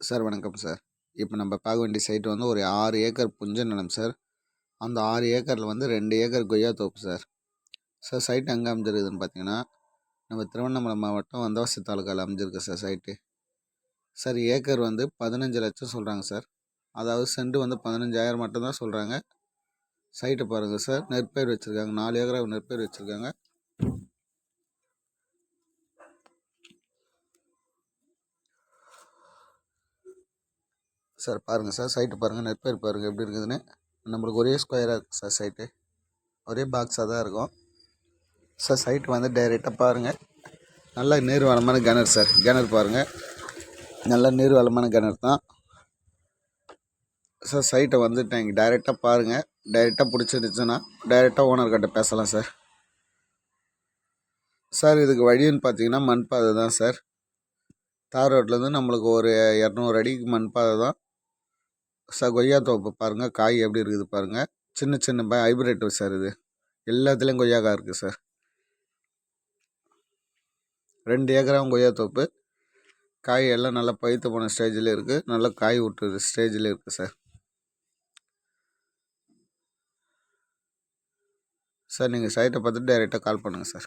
Sir வணக்கம் sir. இப்போ நம்ம பார்க்க வேண்டிய சைட் வந்து ஒரு ஆறு ஏக்கர் புஞ்ச நிலம் சார். அந்த ஆறு ஏக்கரில் வந்து ரெண்டு ஏக்கர் கொய்யா தோப்பு சார். சார் சைட் எங்கே அமைஞ்சிருக்குதுன்னு பார்த்தீங்கன்னா நம்ம திருவண்ணாமலை மாவட்டம் வந்தவாசி தாலுக்காவில் அமைஞ்சிருக்கு சார் சைட்டு சார் ஏக்கர் வந்து பதினஞ்சு லட்சம் சொல்கிறாங்க சார். அதாவது செண்டு வந்து பதினஞ்சாயிரம் மட்டும்தான் சொல்கிறாங்க சைட்டை பாருங்கள் சார் நெற்பயிர் வச்சுருக்காங்க. நாலு ஏக்கரா நெற்பயிர் வச்சுருக்காங்க. சார் பாருங்கள் சார் சைட்டு பாருங்கள் நெற்பயிர் பாருங்கள் எப்படி இருக்குதுன்னு. நம்மளுக்கு ஒரே ஸ்கொயராக இருக்குது சார் சைட்டு ஒரே பாக்ஸாக தான் இருக்கும். சார் சைட்டு வந்து டைரெக்டாக பாருங்கள் நல்ல நீர் வளமான கிணறு சார். கிணறு பாருங்கள் நல்ல நீர் வளமான கிணறு தான். சார் சைட்டை வந்து நீங்கள் டைரெக்டாக பாருங்கள் டைரெக்டாக பிடிச்சிருந்துச்சுன்னா டைரெக்டாக ஓனர்கிட்ட பேசலாம் சார். சார் இதுக்கு வழின்னு பார்த்தீங்கன்னா மண் பாதை தான் சார். தார் ரோட்லேருந்து நம்மளுக்கு ஒரு இரநூறு அடிக்கு மண் பாதை தான். சார் கொய்யா தோப்பு பாருங்கள் காய் எப்படி இருக்குது பாருங்கள் சின்ன சின்ன ப ஹைப்ரிட் சார் இது. எல்லாத்துலேயும் கொய்யாக்காய் இருக்குது சார் ரெண்டு ஏக்கராவும் கொய்யா தோப்பு. காய் எல்லாம் நல்லா பழுத்து போன ஸ்டேஜில் இருக்குது நல்லா காய் விட்டுற ஸ்டேஜில் இருக்குது சார் சார் நீங்கள் சைட்டை பார்த்துட்டு டைரெக்டாக கால் பண்ணுங்கள் சார்